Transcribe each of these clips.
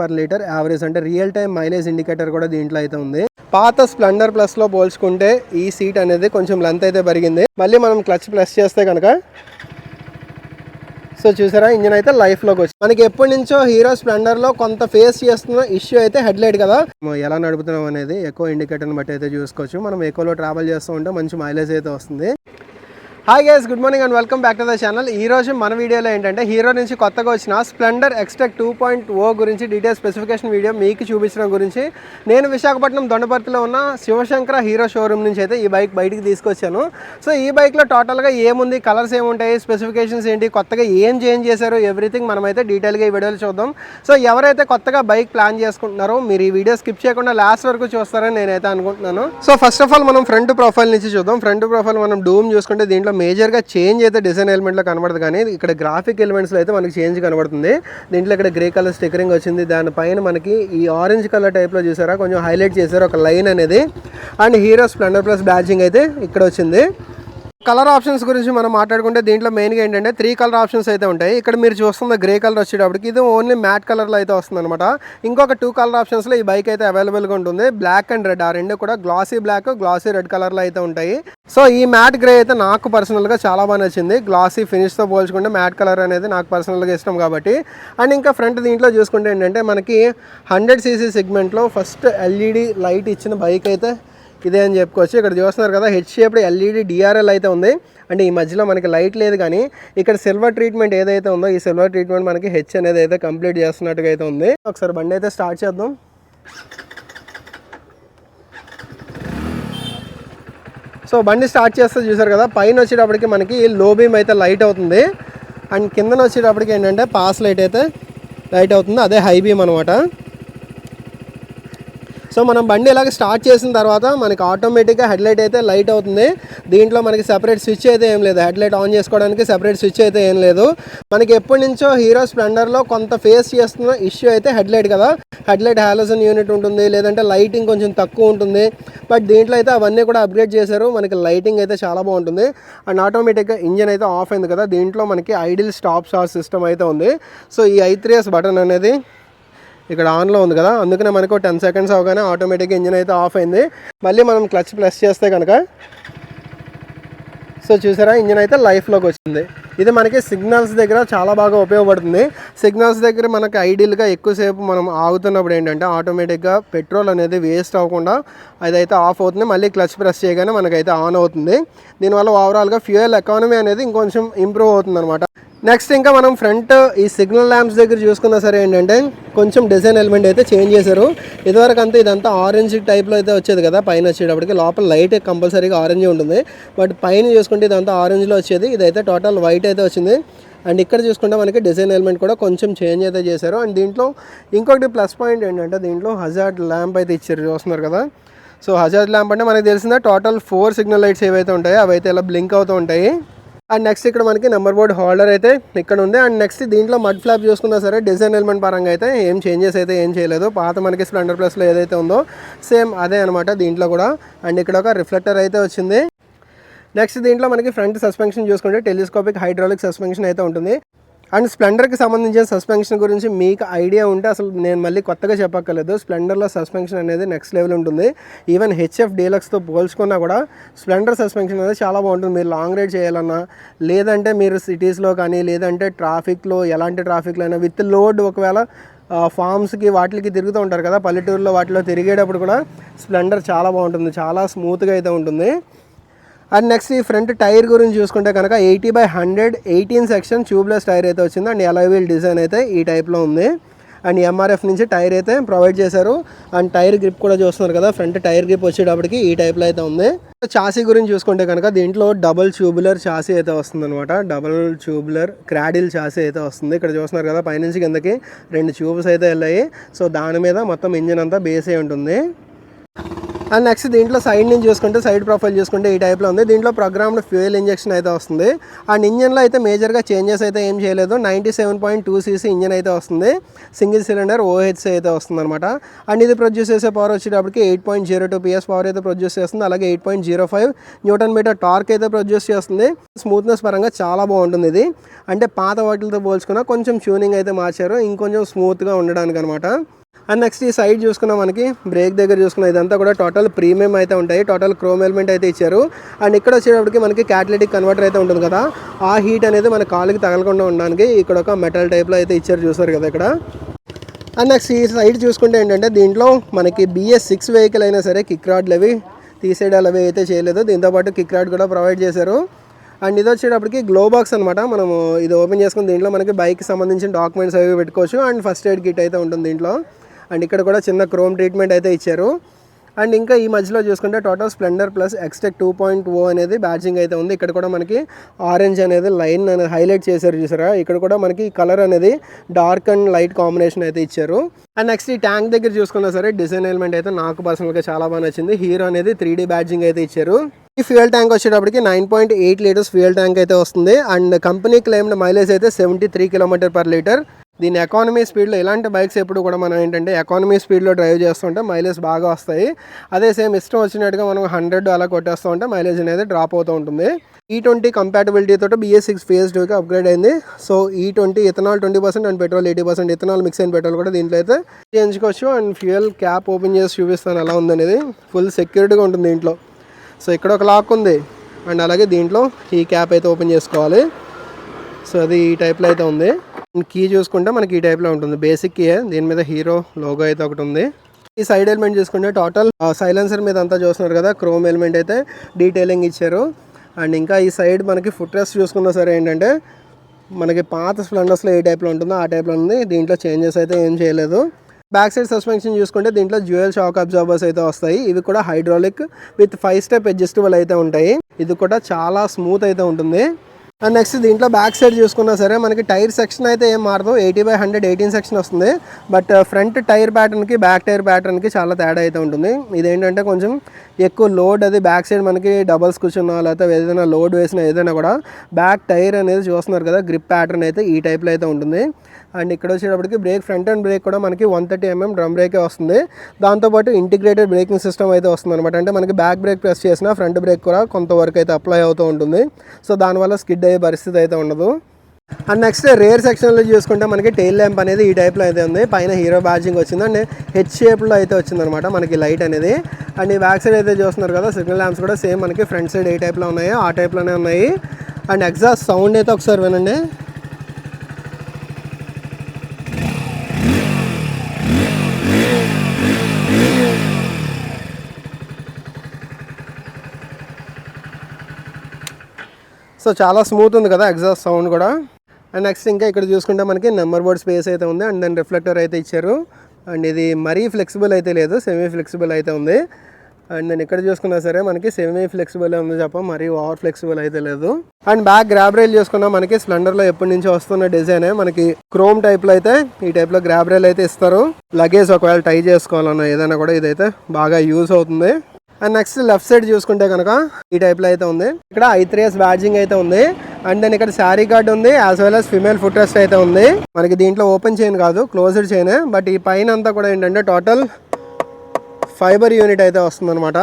Per litre average అంటే real time mileage indicator కూడా దీంట్లో అయితే ఉంది. పాత స్ప్లెండర్ ప్లస్లో పోల్చుకుంటే ఈ సీట్ అనేది కొంచెం లెంత్ అయితే పెరిగింది. మళ్ళీ మనం క్లచ్ ప్లస్ చేస్తే కనుక సో చూసారా ఇంజిన్ అయితే లైఫ్లోకి వచ్చి మనకి ఎప్పటి నుంచో హీరో స్ప్లెండర్లో కొంత ఫేస్ చేస్తున్న ఇష్యూ అయితే హెడ్ లైట్ కదా ఎలా నడుపుతున్నాం అనేది ఎక్కువ ఇండికేటర్ని బట్టి అయితే చూసుకోవచ్చు. మనం ఎక్కువలో ట్రావెల్ చేస్తూ ఉంటే మంచి మైలేజ్ అయితే వస్తుంది. Hi guys good morning and welcome back to the channel ఈ రోజు మన వీడియోలో ఏంటంటే హీరో నుంచి కొత్తగా వచ్చిన Splendor Xtec two point O గురించి డీటెయిల్ స్పెసిఫికేషన్ వీడియో మీకు చూపించడం గురించి. నేను విశాఖపట్నం దొండపర్తిలో ఉన్న శివశంకర హీరో షోరూమ్ నుంచి అయితే ఈ బైక్ బయటికి తీసుకొచ్చాను. సో ఈ బైక్లో టోటల్గా ఏముంది కలర్స్ ఏముంటాయి స్పెసిఫికేషన్స్ ఏంటి కొత్తగా ఏం చేంజ్ చేశారు ఎవ్రీథింగ్ మనమైతే డీటెయిల్గా ఈ వీడియోలో చూద్దాం. సో ఎవరైతే కొత్తగా బైక్ ప్లాన్ చేసుకుంటున్నారో మీరు ఈ వీడియో స్కిప్ చేయకుండా లాస్ట్ వరకు చూస్తారని నేనైతే అనుకుంటున్నాను. సో ఫస్ట్ ఆఫ్ ఆల్ మనం ఫ్రంట్ ప్రొఫైల్ నుంచి చూద్దాం. ఫ్రంట్ ప్రొఫైల్ మనం డూమ్ చూసుకుంటే దీంట్లో మేజర్గా చేంజ్ అయితే డిజైన్ ఎలిమెంట్లో కనబడదు కానీ ఇక్కడ గ్రాఫిక్ ఎలిమెంట్స్లో అయితే మనకి చేంజ్ కనబడుతుంది. దీంట్లో ఇక్కడ గ్రే కలర్ స్టిక్కరింగ్ వచ్చింది. దానిపైన మనకి ఈ ఆరెంజ్ కలర్ టైప్లో చూసారా? కొంచెం హైలైట్ చేశారు. ఒక లైన్ అనేది. And Hero Splendor plus badging అయితే ఇక్కడ వచ్చింది. కలర్ ఆప్షన్స్ గురించి మనం మాట్లాడుకుంటే దీంట్లో మెయిన్గా ఏంటంటే త్రీ కలర్ ఆప్షన్స్ అయితే ఉంటాయి. ఇక్కడ మీరు చూస్తున్న గ్రే కలర్ వచ్చేటప్పటికి ఇది ఓన్లీ మ్యాట్ కలర్లో అయితే వస్తుంది అనమాట ఇంకొక టూ కలర్ ఆప్షన్స్లో ఈ బైక్ అయితే అవైలబుల్గా ఉంటుంది. బ్లాక్ అండ్ రెడ్ ఆ రెండు కూడా గ్లాసీ బ్లాక్ గ్లాసీ రెడ్ కలర్లో అయితే ఉంటాయి. సో ఈ మ్యాట్ గ్రే అయితే నాకు పర్సనల్గా చాలా బాగా నచ్చింది. గ్లాసీ ఫినిష్తో పోల్చుకుంటే మ్యాట్ కలర్ అనేది నాకు పర్సనల్గా ఇష్టం కాబట్టి. అండ్ ఇంకా ఫ్రంట్ దీంట్లో చూసుకుంటే ఏంటంటే మనకి హండ్రెడ్ సీసీ సెగ్మెంట్లో ఫస్ట్ ఎల్ఈడి లైట్ ఇచ్చిన బైక్ అయితే ఇదే అని చెప్పుకోవచ్చు. ఇక్కడ చూస్తున్నారు కదా హెడ్ షేప్డ్ ఎల్ఈడి డిఆర్ఎల్ అయితే ఉంది. అంటే ఈ మధ్యలో మనకి లైట్ లేదు కానీ ఇక్కడ సిల్వర్ ట్రీట్మెంట్ ఏదైతే ఉందో ఈ సిల్వర్ ట్రీట్మెంట్ మనకి హెచ్ అనేది అయితే కంప్లీట్ చేస్తున్నట్టుగా అయితే ఉంది. ఒకసారి బండి అయితే స్టార్ట్ చేద్దాం. సో బండి స్టార్ట్ చేస్తే చూసారు కదా పైన వచ్చేటప్పటికి మనకి లో బీమ్ అయితే లైట్ అవుతుంది. అండ్ కిందన వచ్చేటప్పటికి ఏంటంటే పాస్ లైట్ అయితే లైట్ అవుతుంది. అదే హై బీమ్ అనమాట సో మనం బండి ఇలాగ స్టార్ట్ చేసిన తర్వాత మనకి ఆటోమేటిక్గా హెడ్లైట్ అయితే లైట్ అవుతుంది. దీంట్లో మనకి సెపరేట్ స్విచ్ అయితే ఏం లేదు. హెడ్లైట్ ఆన్ చేసుకోవడానికి సెపరేట్ స్విచ్ అయితే ఏం లేదు. మనకి ఎప్పటి నుంచో హీరో స్ప్లెండర్లో కొంత ఫేస్ చేస్తున్న ఇష్యూ అయితే హెడ్లైట్ కదా. హెడ్లైట్ హ్యాలోజన్ యూనిట్ ఉంటుంది లేదంటే లైటింగ్ కొంచెం తక్కువ ఉంటుంది. బట్ దీంట్లో అయితే అవన్నీ కూడా అప్గ్రేడ్ చేశారు. మనకి లైటింగ్ అయితే చాలా బాగుంటుంది. అండ్ ఆటోమేటిక్గా ఇంజన్ అయితే ఆఫ్ అయింది కదా. దీంట్లో మనకి ఐడిల్ స్టాప్ స్టార్ సిస్టమ్ అయితే ఉంది. సో ఈ ఐ త్రీ బటన్ అనేది ఇక్కడ ఆన్లో ఉంది కదా అందుకనే మనకు టెన్ సెకండ్స్ అవగానే ఆటోమేటిక్గా ఇంజిన్ అయితే ఆఫ్ అయింది. మళ్ళీ మనం క్లచ్ ప్లస్ చేస్తే కనుక సో చూసారా ఇంజిన్ అయితే లైఫ్లోకి వచ్చింది. ఇది మనకి సిగ్నల్స్ దగ్గర చాలా బాగా ఉపయోగపడుతుంది. సిగ్నల్స్ దగ్గర మనకి ఐడియల్గా ఎక్కువసేపు మనం ఆగుతున్నప్పుడు ఏంటంటే ఆటోమేటిక్గా పెట్రోల్ అనేది వేస్ట్ అవ్వకుండా అదైతే ఆఫ్ అవుతుంది. మళ్ళీ క్లచ్ ప్రెస్ చేయగానే మనకైతే ఆన్ అవుతుంది. దీనివల్ల ఓవరాల్గా ఫ్యూయల్ ఎకానమీ అనేది ఇంకొంచెం ఇంప్రూవ్ అవుతుంది అనమాట నెక్స్ట్ ఇంకా మనం ఫ్రంట్ ఈ సిగ్నల్ ల్యాంప్స్ దగ్గర చూసుకున్నా సరే ఏంటంటే కొంచెం డిజైన్ ఎలిమెంట్ అయితే చేంజ్ చేశారు. ఇదివరకు అంతా ఇదంతా ఆరెంజ్ టైప్లో అయితే వచ్చేది కదా పైన వచ్చేటప్పటికి. లోపల లైట్ కంపల్సరీగా ఆరెంజ్ ఉంటుంది. బట్ పైన చూసుకుంటే ఇదంతా ఆరెంజ్లో వచ్చేది. ఇదైతే టోటల్ వైట్ అయితే వచ్చింది. అండ్ ఇక్కడ చూసుకుంటే మనకి డిజైన్ ఎలిమెంట్ కూడా కొంచెం చేంజ్ అయితే చేశారు. అండ్ దీంట్లో ఇంకొకటి ప్లస్ పాయింట్ ఏంటంటే దీంట్లో హజార్డ్ ల్యాంప్ అయితే ఇచ్చారు. చూస్తున్నారు కదా? సో హజార్డ్ ల్యాంప్ అంటే మనకి తెలిసిందే? టోటల్ ఫోర్ సిగ్నల్ లైట్స్ ఏవైతే ఉంటాయో అవి అయితే ఇలా బ్లింక్ అవుతూ ఉంటాయి. అండ్ నెక్స్ట్ ఇక్కడ మనకి నెంబర్ బోర్డ్ హోల్డర్ అయితే ఇక్కడ ఉంది. అండ్ నెక్స్ట్ దీంట్లో మడ్ ఫ్లాప్ చూసుకున్నా సరే డిజైన్ ఎలిమెంట్ పరంగా అయితే ఏం చేంజెస్ అయితే ఏం చేయలేదు. పాత మనకి స్ప్లెండర్ ప్లస్లో ఏదైతే ఉందో సేమ్ అదే అనమాట దీంట్లో కూడా. అండ్ ఇక్కడ ఒక రిఫ్లెక్టర్ అయితే వచ్చింది. నెక్స్ట్ దీంట్లో మనకి ఫ్రంట్ సస్పెన్షన్ చూసుకుంటే టెలిస్కోపిక్ హైడ్రాలిక్ సస్పెన్షన్ అయితే ఉంటుంది. అండ్ స్ప్లెండర్కి సంబంధించిన సస్పెన్షన్ గురించి మీకు ఐడియా ఉంటే అసలు నేను మళ్ళీ కొత్తగా చెప్పక్కర్లేదు. స్ప్లెండర్లో సస్పెన్షన్ అనేది నెక్స్ట్ లెవెల్ ఉంటుంది. ఈవెన్ హెచ్ఎఫ్ డీలక్స్తో పోల్చుకున్నా కూడా స్ప్లెండర్ సస్పెన్షన్ అనేది చాలా బాగుంటుంది. మీరు లాంగ్ రైడ్ చేయాలన్నా లేదంటే మీరు సిటీస్లో కానీ లేదంటే ట్రాఫిక్లో ఎలాంటి ట్రాఫిక్లో అయినా విత్ లోడ్ ఒకవేళ ఫామ్స్కి వాటికి తిరుగుతూ ఉంటారు కదా పల్లెటూరులో వాటిలో తిరిగేటప్పుడు కూడా స్ప్లెండర్ చాలా బాగుంటుంది. చాలా స్మూత్గా అయితే ఉంటుంది. అండ్ నెక్స్ట్ ఈ ఫ్రంట్ టైర్ గురించి చూసుకుంటే కనుక eighty by hundred eighteen section tubeless tyre అయితే వచ్చింది. అండ్ ఎలవీల్ డిజైన్ అయితే ఈ టైప్లో ఉంది. అండ్ ఎంఆర్ఎఫ్ నుంచి టైర్ అయితే ప్రొవైడ్ చేశారు. అండ్ టైర్ గ్రిప్ కూడా చూస్తున్నారు కదా ఫ్రంట్ టైర్ గ్రిప్ వచ్చేటప్పటికి ఈ టైప్లో అయితే ఉంది. చాసీ గురించి చూసుకుంటే కనుక దీంట్లో డబుల్ ట్యూబులర్ చాసీ అయితే వస్తుంది అనమాట డబుల్ ట్యూబులర్ క్రాడిల్ చాసీ అయితే వస్తుంది. ఇక్కడ చూస్తున్నారు కదా పైనుంచి కిందకి రెండు ట్యూబ్స్ అయితే వెళ్ళాయి. సో దాని మీద మొత్తం ఇంజిన్ అంతా బేస్ అయి ఉంటుంది. అండ్ నెక్స్ట్ దీంట్లో సైడ్ నుంచి చూసుకుంటే సైడ్ ప్రొఫైల్ చూసుకుంటే ఈ టైప్లో ఉంది. దీంట్లో ప్రోగ్రామ్డ్ ఫ్యూయల్ ఇంజెక్షన్ అయితే వస్తుంది. అండ్ ఇంజన్లో అయితే మేజర్గా చేంజెస్ అయితే ఏం చేయలేదు. Ninety seven point two CC engine అయితే వస్తుంది. సింగిల్ సిలిండర్ ఓహెచ్సీ అయితే వస్తుంది అనమాట అండ్ ఇది ప్రొడ్యూస్ చేసే పవర్ వచ్చేటప్పటికి eight point zero two PS power అయితే ప్రొడ్యూస్ చేస్తుంది. అలాగే eight point zero five newton metre torque అయితే ప్రొడ్యూస్ చేస్తుంది. స్మూత్నెస్ పరంగా చాలా బాగుంటుంది ఇది. అంటే పాత వాటిలతో పోల్చుకున్న కొంచెం ట్యూనింగ్ అయితే మార్చారు. ఇంకొంచెం స్మూత్గా ఉండడానికి అనమాట అండ్ నెక్స్ట్ ఈ సైడ్ చూసుకున్న మనకి బ్రేక్ దగ్గర చూసుకున్న ఇదంతా కూడా టోటల్ ప్రీమియం అయితే ఉంటాయి. టోటల్ క్రోమ్ ఎలిమెంట్ అయితే ఇచ్చారు. అండ్ ఇక్కడ వచ్చేటప్పటికి మనకి క్యాటలిటిక్ కన్వర్టర్ అయితే ఉంటుంది కదా. ఆ హీట్ అనేది మన కాలుకి తగలకుండా ఉండడానికి ఇక్కడ ఒక మెటల్ టైప్లో అయితే ఇచ్చారు చూసారు కదా ఇక్కడ. అండ్ నెక్స్ట్ ఈ సైడ్ చూసుకుంటే ఏంటంటే దీంట్లో మనకి బిఎస్ సిక్స్ వెహికల్ అయినా సరే కిక్ రాడ్లు అవి తీసేయడాలు అవి అయితే చేయలేదు. దీంతోపాటు కిక్ రాడ్ కూడా ప్రొవైడ్ చేశారు. అండ్ ఇది వచ్చేటప్పటికి గ్లో బాక్స్ అనమాట మనము ఇది ఓపెన్ చేసుకుని దీంట్లో మనకి బైక్ సంబంధించిన డాక్యుమెంట్స్ అవి పెట్టుకోవచ్చు. అండ్ ఫస్ట్ ఎయిడ్ కిట్ అయితే ఉంటుంది దీంట్లో. అండ్ ఇక్కడ కూడా చిన్న క్రోమ్ ట్రీట్మెంట్ అయితే ఇచ్చారు. అండ్ ఇంకా ఈ మధ్యలో చూసుకుంటే total Splendor plus Xtec two point O అనేది బ్యాచింగ్ అయితే ఉంది. ఇక్కడ కూడా మనకి ఆరెంజ్ అనేది లైన్ అనేది హైలైట్ చేశారు చూసారా? ఇక్కడ కూడా మనకి కలర్ అనేది డార్క్ అండ్ లైట్ కాంబినేషన్ అయితే ఇచ్చారు. అండ్ నెక్స్ట్ ఈ ట్యాంక్ దగ్గర చూసుకున్నా సరే డిజైన్ ఎలిమెంట్ అయితే నాకు పర్సనల్గా చాలా బాగా నచ్చింది. హీరో అనేది త్రీ డీ బ్యాడ్జింగ్ అయితే ఇచ్చారు. ఈ ఫ్యూయల్ ట్యాంక్ వచ్చేటప్పటికి nine point eight litres fuel tank అయితే వస్తుంది. అండ్ కంపెనీ క్లెయిమ్డ్ మైలేజ్ అయితే seventy three kilometre per litre దీని ఎకానమీ స్పీడ్లో ఇలాంటి బైక్స్ ఎప్పుడు కూడా మనం ఏంటంటే ఎకానమీ స్పీడ్లో డ్రైవ్ చేస్తుంటే మైలేజ్ బాగా వస్తాయి. అదే సేమ్ ఇష్టం వచ్చినట్టుగా మనం హండ్రెడ్ అలా కొట్టేస్తూ ఉంటే మైలేజ్ అనేది డ్రాప్ అవుతూ ఉంటుంది. ఈ ట్వంటీ కంపాటబిలిటీ తోటి బిఎస్ సిక్స్ ఫేస్ టూకి అప్గ్రేడ్ అయింది. సో ఈ twenty ethanol twenty percent and petrol eighty percent ethanol mix అయిన పెట్రోల్ కూడా దీంట్లో అయితే చేయించుకోవచ్చు. అండ్ ఫ్యూయల్ క్యాప్ ఓపెన్ చేసి చూపిస్తాను ఎలా ఉందనేది. ఫుల్ సెక్యూరిటీగా ఉంటుంది దీంట్లో. సో ఇక్కడ ఒక లాక్ ఉంది. అండ్ అలాగే దీంట్లో ఈ క్యాప్ అయితే ఓపెన్ చేసుకోవాలి. సో అది ఈ టైప్లో అయితే ఉంది. కీ చూసుకుంటే మనకి ఈ టైప్లో ఉంటుంది. బేసిక్ కీ దీని మీద హీరో లోగో అయితే ఒకటి ఉంది. ఈ సైడ్ ఎలిమెంట్ చూసుకుంటే టోటల్ సైలెన్సర్ మీద అంతా చూస్తున్నారు కదా క్రోమ్ ఎలిమెంట్ అయితే డీటెయిలింగ్ ఇచ్చారు. అండ్ ఇంకా ఈ సైడ్ మనకి ఫుట్ రెస్ట్ చూసుకున్నా సరే ఏంటంటే మనకి పాత స్ప్లెండర్స్లో ఏ టైప్లో ఉంటుందో ఆ టైప్లో ఉంది. దీంట్లో చేంజెస్ అయితే ఏం చేయలేదు. బ్యాక్ సైడ్ సస్పెన్షన్ చూసుకుంటే దీంట్లో జ్యువెల్ షాక్ అబ్జార్బర్స్ అయితే వస్తాయి. ఇవి కూడా hydraulic with five step adjustable అయితే ఉంటాయి. ఇది కూడా చాలా స్మూత్ అయితే ఉంటుంది. అండ్ నెక్స్ట్ దీంట్లో బ్యాక్ సైడ్ చూసుకున్నా సరే మనకి టైర్ సెక్షన్ అయితే ఏం మారదు. Eighty by hundred eighteen section వస్తుంది. బట్ ఫ్రంట్ టైర్ ప్యాటర్న్కి బ్యాక్ టైర్ ప్యాటర్న్కి చాలా తేడా అయితే ఉంటుంది. ఇదేంటంటే కొంచెం ఎక్కువ లోడ్ అది బ్యాక్ సైడ్ మనకి డబల్స్ కూర్చున్నా లేకపోతే ఏదైనా లోడ్ వేసినా ఏదైనా కూడా బ్యాక్ టైర్ అనేది చూస్తున్నారు కదా గ్రిప్ ప్యాటర్న్ అయితే ఈ టైప్లో అయితే ఉంటుంది. అండ్ ఇక్కడ వచ్చేటప్పటికి బ్రేక్ ఫ్రంట్ అండ్ బ్రేక్ కూడా మనకి వన్ థర్టీ ఎంఎం డ్రమ్ బ్రేకే వస్తుంది. దాంతోపాటు ఇంటిగ్రేటెడ్ బ్రేకింగ్ సిస్టమ్ అయితే వస్తుంది అనమాట అంటే మనకి బ్యాక్ బ్రేక్ ప్రెస్ చేసినా ఫ్రంట్ బ్రేక్ కూడా కొంతవరకు అయితే అప్లై అవుతూ ఉంటుంది. సో దానివల్ల స్కిడ్ అయ్యే పరిస్థితి అయితే ఉండదు. అండ్ నెక్స్ట్ రేర్ సెక్షన్లో చూసుకుంటే మనకి టైల్ ల్యాంప్ అనేది ఈ టైప్లో అయితే ఉంది. పైన హీరో బ్యాచింగ్ వచ్చింది. అండ్ హెచ్ షేప్లో అయితే వచ్చిందనమాట మనకి లైట్ అనేది. అండ్ ఈ బ్యాక్ సైడ్ అయితే చూస్తున్నారు కదా సిగ్నల్ ల్యాంప్స్ కూడా సేమ్ మనకి ఫ్రంట్ సైడ్ ఏ టైప్లో ఉన్నాయో ఆ టైప్లోనే ఉన్నాయి. అండ్ ఎగ్జాస్ట్ సౌండ్ అయితే ఒకసారి వినండి. సో చాలా స్మూత్ ఉంది కదా ఎగ్జాస్ట్ సౌండ్ కూడా. అండ్ నెక్స్ట్ ఇంకా ఇక్కడ చూసుకుంటే మనకి నెంబర్ బోర్డ్ స్పేస్ అయితే ఉంది. అండ్ దాని రిఫ్లెక్టర్ అయితే ఇచ్చారు. అండ్ ఇది మరీ ఫ్లెక్సిబుల్ అయితే లేదు సెమీ ఫ్లెక్సిబుల్ అయితే ఉంది. అండ్ నేను ఇక్కడ చూసుకున్నా సరే మనకి సెమీ ఫ్లెక్సిబుల్ ఉంది చెప్ప మరీ ఓవర్ ఫ్లెక్సిబుల్ అయితే లేదు. అండ్ బ్యాక్ గ్రాబ్ రైల్ చూసుకున్నా మనకి స్ప్లెండర్లో ఎప్పటి నుంచి వస్తున్న డిజైనే మనకి క్రోమ్ టైప్లో అయితే ఈ టైప్లో గ్రాబ్ రైల్ అయితే ఇస్తారు. లగేజ్ ఒకవేళ టై చేసుకోవాలన్నా ఏదైనా కూడా ఇదైతే బాగా యూజ్ అవుతుంది. అండ్ నెక్స్ట్ లెఫ్ట్ సైడ్ చూసుకుంటే కనుక ఈ టైప్లో అయితే ఉంది. ఇక్కడ ఐ త్రీ బ్యాడ్జింగ్ అయితే ఉంది. అండ్ దెన్ ఇక్కడ శారీ కార్డ్ ఉంది as well as female foot rest అయితే ఉంది. మనకి దీంట్లో ఓపెన్ చైన్ కాదు క్లోజ్డ్ చైన్ బట్ ఈ పైన అంతా కూడా ఏంటంటే టోటల్ ఫైబర్ యూనిట్ అయితే వస్తుందన్నమాట.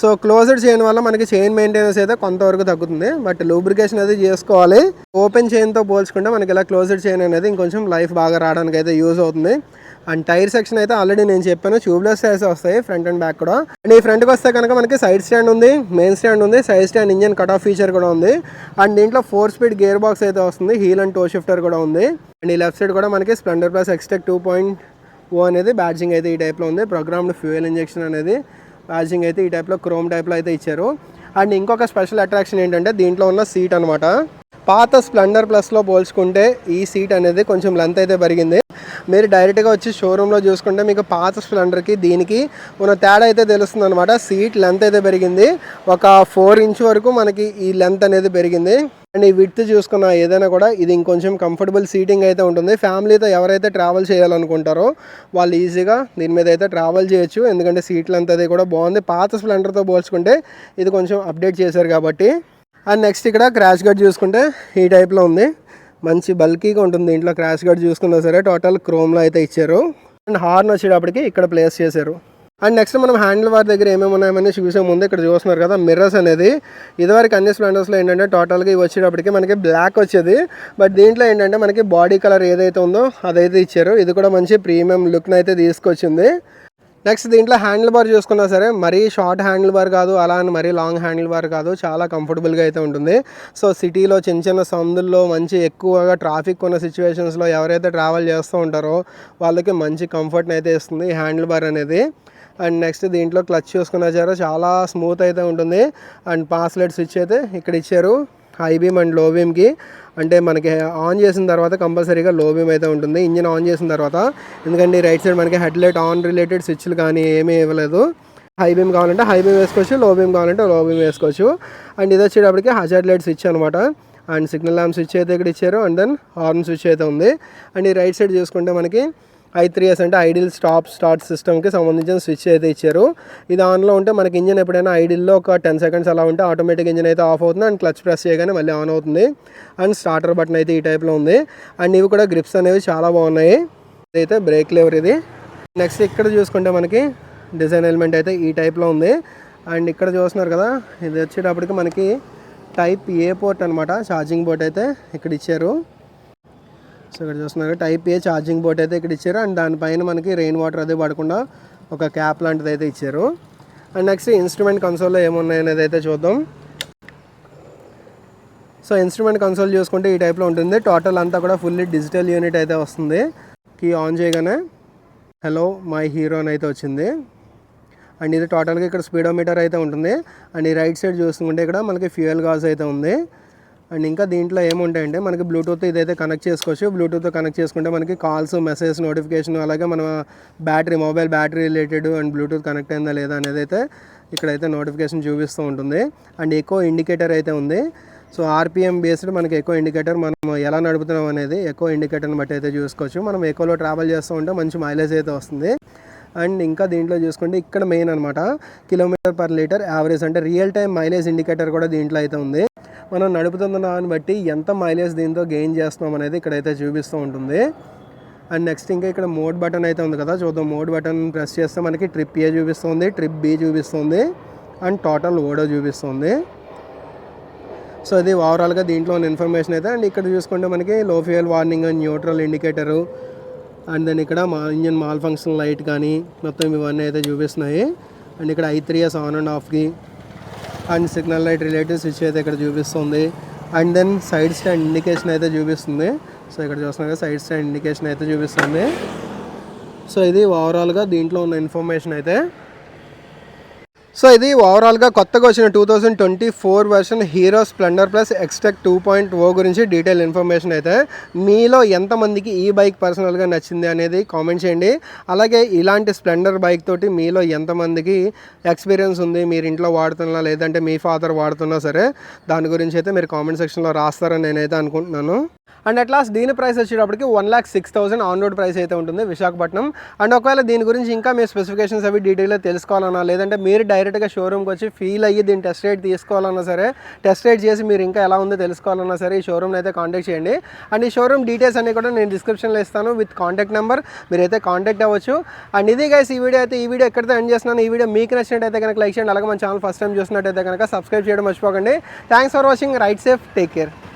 సో క్లోజ్డ్ చైన్ వల్ల మనకి చైన్ మెయింటెనెన్స్ అయితే కొంతవరకు తగ్గుతుంది. బట్ లూబ్రికేషన్ అయితే చేసుకోవాలి. ఓపెన్ చైన్తో పోల్చుకుంటే మనకి ఇలా క్లోజ్డ్ చైన్ అనేది ఇంకొంచెం లైఫ్ బాగా రావడానికి అయితే యూజ్ అవుతుంది. అండ్ టైర్ సెక్షన్ అయితే ఆల్రెడీ నేను చెప్పాను. ట్యూబ్లెస్ టైర్స్ వస్తాయి ఫ్రంట్ అండ్ బ్యాక్ కూడా. అండ్ ఈ ఫ్రంట్కి వస్తే కనుక మనకి సైడ్ స్టాండ్ ఉంది మెయిన్ స్టాండ్ ఉంది side stand engine cut off feature కూడా ఉంది. అండ్ దీంట్లో ఫోర్ స్పీడ్ గేర్ బాక్స్ అయితే వస్తుంది హీల్ అండ్ టో షిఫ్టర్ కూడా ఉంది. అండ్ ఈ లెఫ్ట్ సైడ్ కూడా మనకి Splendor plus Xtec two point O అనేది బ్యాడ్జింగ్ అయితే ఈ టైప్లో ఉంది. ప్రోగ్రామ్డ్ ఫ్యూయల్ ఇంజెక్షన్ అనేది బ్యాడ్జింగ్ అయితే ఈ టైప్లో క్రోమ్ టైప్లో అయితే ఇచ్చారు. అండ్ ఇంకొక స్పెషల్ అట్రాక్షన్ ఏంటంటే దీంట్లో ఉన్న సీట్ అనమాట పాత స్ప్లెండర్ ప్లస్లో పోల్చుకుంటే ఈ సీట్ అనేది కొంచెం లెంత్ అయితే పెరిగింది. మీరు డైరెక్ట్గా వచ్చి షోరూంలో చూసుకుంటే మీకు పాత స్ప్లెండర్కి దీనికి ఉన్న తేడా అయితే తెలుస్తుంది అనమాట సీట్ లెంత్ అయితే పెరిగింది. ఒక ఫోర్ ఇంచ్ వరకు మనకి ఈ లెంత్ అనేది పెరిగింది. అండ్ ఈ విత్ చూసుకున్న ఏదైనా కూడా ఇది ఇంకొంచెం కంఫర్టబుల్ సీటింగ్ అయితే ఉంటుంది. ఫ్యామిలీతో ఎవరైతే ట్రావెల్ చేయాలనుకుంటారో వాళ్ళు ఈజీగా దీని మీద అయితే ట్రావెల్ చేయొచ్చు. ఎందుకంటే సీట్లు అంతది కూడా బాగుంది. పాత స్ప్లెండర్తో పోల్చుకుంటే ఇది కొంచెం అప్డేట్ చేశారు కాబట్టి. అండ్ నెక్స్ట్ ఇక్కడ క్రాష్ గార్డ్ చూసుకుంటే ఈ టైప్లో ఉంది. మంచి బల్కీగా ఉంటుంది దీంట్లో క్రాష్ గార్డ్ చూసుకున్నా సరే టోటల్ క్రోమ్లో అయితే ఇచ్చారు. అండ్ హార్న్ వచ్చేటప్పటికి ఇక్కడ ప్లేస్ చేశారు. అండ్ నెక్స్ట్ మనం హ్యాండిల్ బార్ దగ్గర ఏమేమి ఉన్నాయని చూసే ముందు ఇక్కడ చూస్తున్నారు కదా మిర్రర్స్ అనేది. ఇదివరకు అన్ని స్ప్లెండర్స్లో ఏంటంటే టోటల్గా ఇవి వచ్చేటప్పటికి మనకి బ్లాక్ వచ్చేది. బట్ దీంట్లో ఏంటంటే మనకి బాడీ కలర్ ఏదైతే ఉందో అదైతే ఇచ్చారు. ఇది కూడా మంచి ప్రీమియం లుక్ని అయితే తీసుకొచ్చింది. నెక్స్ట్ దీంట్లో హ్యాండిల్ బార్ చూసుకున్నా సరే మరీ షార్ట్ హ్యాండిల్ బార్ కాదు అలా అని మరీ లాంగ్ హ్యాండిల్ బార్ కాదు చాలా కంఫర్టబుల్గా అయితే ఉంటుంది. సో సిటీలో చిన్న చిన్న సందుల్లో మంచి ఎక్కువగా ట్రాఫిక్ ఉన్న సిచ్యువేషన్స్లో ఎవరైతే ట్రావెల్ చేస్తూ ఉంటారో వాళ్ళకి మంచి కంఫర్ట్ని అయితే ఇస్తుంది హ్యాండిల్ బార్ అనేది. అండ్ నెక్స్ట్ దీంట్లో క్లచ్ చూసుకున్నా సరే చాలా స్మూత్ అయితే ఉంటుంది. అండ్ పాస్లెట్ స్విచ్ అయితే ఇక్కడ ఇచ్చారు. హై బీమ్ అండ్లో బీమ్కి అంటే మనకి ఆన్ చేసిన తర్వాత కంపల్సరీగా లో బీమ్ అయితే ఉంటుంది. ఇంజిన్ ఆన్ చేసిన తర్వాత ఎందుకంటే రైట్ సైడ్ మనకి హెడ్ లైట్ ఆన్ రిలేటెడ్ స్విచ్లు కానీ ఏమీ ఇవ్వలేదు. హై బీమ్ కావాలంటే హై బీమ్ వేసుకోవచ్చు లో బీమ్ కావాలంటే లో బీమ్ వేసుకోవచ్చు. అండ్ ఇది వచ్చేటప్పటికి హజార్డ్ లైట్ స్విచ్ అనమాట. అండ్ సిగ్నల్ ల్యాంప్ స్విచ్ అయితే ఇక్కడ ఇచ్చారు అండ్ దెన్ హార్న్ స్విచ్ అయితే ఉంది. అండ్ ఈ రైట్ సైడ్ చూసుకుంటే మనకి ఐ త్రీ ఎస్ అంటే ఐడిల్ స్టాప్ స్టార్ట్ సిస్టమ్కి సంబంధించిన స్విచ్ అయితే ఇచ్చారు. ఇది ఆన్లో ఉంటే మనకి ఇంజిన్ ఎప్పుడైనా ఐడిల్లో ఒక టెన్ సెకండ్స్ అలా ఉంటే ఆటోమేటిక్ ఇంజిన్ అయితే ఆఫ్ అవుతుంది. అండ్ క్లచ్ ప్రెస్ చేయగానే మళ్ళీ ఆన్ అవుతుంది. అండ్ స్టార్టర్ బటన్ అయితే ఈ టైప్లో ఉంది. అండ్ ఇవి కూడా గ్రిప్స్ అనేవి చాలా బాగున్నాయి. ఇదైతే బ్రేక్ లేవర్ ఇది. నెక్స్ట్ ఇక్కడ చూసుకుంటే మనకి డిజైన్ ఎలిమెంట్ అయితే ఈ టైప్లో ఉంది. అండ్ ఇక్కడ చూస్తున్నారు కదా ఇది వచ్చేటప్పటికి మనకి టైప్ ఏ పోర్ట్ అనమాట ఛార్జింగ్ పోర్ట్ అయితే ఇక్కడ ఇచ్చారు. సో ఇక్కడ చూస్తున్నారు టైప్ ఏ ఛార్జింగ్ బోర్డ్ అయితే ఇక్కడ ఇచ్చారు. అండ్ దానిపైన మనకి రెయిన్ వాటర్ అది పడకుండా ఒక క్యాప్ లాంటిది అయితే ఇచ్చారు. అండ్ నెక్స్ట్ ఇన్స్ట్రుమెంట్ కన్సోల్లో ఏమున్నాయి అనేది అయితే చూద్దాం. సో ఇన్స్ట్రుమెంట్ కన్సోల్ చూసుకుంటే ఈ టైప్లో ఉంటుంది. టోటల్ అంతా కూడా ఫుల్లీ డిజిటల్ యూనిట్ అయితే వస్తుంది. కీ ఆన్ చేయగానే హలో మై హీరో అని అయితే వచ్చింది. అండ్ ఇది టోటల్గా ఇక్కడ స్పీడోమీటర్ అయితే ఉంటుంది. అండ్ ఈ రైట్ సైడ్ చూసుకుంటే ఇక్కడ మనకి ఫ్యూయల్ గాజ్ అయితే ఉంది. అండ్ ఇంకా దీంట్లో ఏముంటాయంటే మనకి బ్లూటూత్ ఇదైతే కనెక్ట్ చేసుకోవచ్చు. బ్లూటూత్ కనెక్ట్ చేసుకుంటే మనకి కాల్స్ మెసేజ్ నోటిఫికేషన్ అలాగే మన battery mobile battery related and Bluetooth connect అయిందా లేదా అనేది అయితే ఇక్కడైతే నోటిఫికేషన్ చూపిస్తూ ఉంటుంది. అండ్ ఎక్కువ ఇండికేటర్ అయితే ఉంది. సో ఆర్పిఎం బేస్డ్ మనకి ఎక్కువ ఇండికేటర్ మనం ఎలా నడుపుతున్నాం అనేది ఎక్కువ ఇండికేటర్ని బట్టి అయితే చూసుకోవచ్చు. మనం ఎక్కువలో ట్రావెల్ చేస్తూ ఉంటే మంచి మైలేజ్ అయితే వస్తుంది. అండ్ ఇంకా దీంట్లో చూసుకుంటే ఇక్కడ మెయిన్ అనమాట కిలోమీటర్ పర్ లీటర్ యావరేజ్ అంటే రియల్ టైం మైలేజ్ ఇండికేటర్ కూడా దీంట్లో అయితే ఉంది. మనం నడుపుతున్న దాన్ని బట్టి ఎంత మైలేజ్ దీంతో గెయిన్ చేస్తున్నాం అనేది ఇక్కడైతే చూపిస్తూ ఉంటుంది. అండ్ నెక్స్ట్ ఇంకా ఇక్కడ మోడ్ బటన్ అయితే ఉంది కదా చూద్దాం. మోడ్ బటన్ ప్రెస్ చేస్తే మనకి ట్రిప్ ఏ చూపిస్తుంది ట్రిప్ బి చూపిస్తుంది అండ్ టోటల్ ఓడో చూపిస్తుంది. సో ఇది ఓవరాల్గా దీంట్లో ఉన్న ఇన్ఫర్మేషన్ అయితే. అండ్ ఇక్కడ చూసుకుంటే మనకి low fuel warning and neutral indicator and then ఇక్కడ మా ఇంజన్ మాల్ ఫంక్షన్ లైట్ కానీ మొత్తం ఇవన్నీ అయితే చూపిస్తున్నాయి. అండ్ ఇక్కడ I three S on and ఆఫ్కి and signal light relative switch అయితే ఇక్కడ చూపిస్తుంది. And then side stand indication అయితే చూపిస్తుంది. సో ఇక్కడ చూస్తున్నాం కదా సైడ్ స్టాండ్ ఇండికేషన్ అయితే చూపిస్తుంది. సో ఇది ఓవరాల్గా దీంట్లో ఉన్న ఇన్ఫర్మేషన్ అయితే సో ఇది ఓవరాల్గా కొత్తగా వచ్చిన two thousand twenty four version Hero Splendor plus Xtec two point O గురించి డీటెయిల్ ఇన్ఫర్మేషన్ అయితే మీలో ఎంతమందికి ఈ బైక్ పర్సనల్గా నచ్చింది అనేది కామెంట్ చేయండి. అలాగే ఇలాంటి స్ప్లెండర్ బైక్ తోటి మీలో ఎంతమందికి ఎక్స్పీరియన్స్ ఉంది మీరు ఇంట్లో వాడుతున్నా లేదంటే మీ ఫాదర్ వాడుతున్నా సరే దాని గురించి అయితే మీరు కామెంట్ సెక్షన్లో రాస్తారని నేనైతే అనుకుంటున్నాను. అండ్ అట్ లాస్ట్ దీని ప్రైస్ వచ్చేటప్పటికి one lakh six thousand on road price అయితే ఉంటుంది విశాఖపట్నం. అండ్ ఒకవేళ దీని గురించి ఇంకా మీ స్పెసిఫికేషన్స్ అవి డీటెయిల్గా తెలుసుకోవాలన్నా లేదంటే మీరు డైరెక్ట్గా షోరూమ్కి వచ్చి ఫీల్ అయ్యి దీన్ని టెస్ట్ రైడ్ తీసుకోవాలన్నా సరే టెస్ట్ రైడ్ చేసి మీరు ఇంకా ఎలా ఉందో తెలుసుకోవాలన్నా సరే ఈ షోరూమ్ని అయితే కాంటాక్ట్ చేయండి. అండ్ ఈ షోరూమ్ డీటెయిల్స్ అన్ని కూడా నేను డిస్క్రిప్షన్లో ఇస్తాను విత్ కాంటాక్ట్ నెంబర్ మీరైతే కాంటాక్ట్ అవ్వచ్చు. అండ్ ఇది గైస్ ఈ వీడియో అయితే ఈ వీడియో ఎక్కడితో ఎండ్ చేస్తున్నాను ఈ వీడియో మీకు నచ్చినట్టయితే కనుక లైక్ చేయండి. అలాగే మన ఛానల్ ఫస్ట్ టైం చూసినట్టయితే కనుక సబ్స్క్రైబ్ చేయడం మర్చిపోకండి. Thanks for watching ride safe take care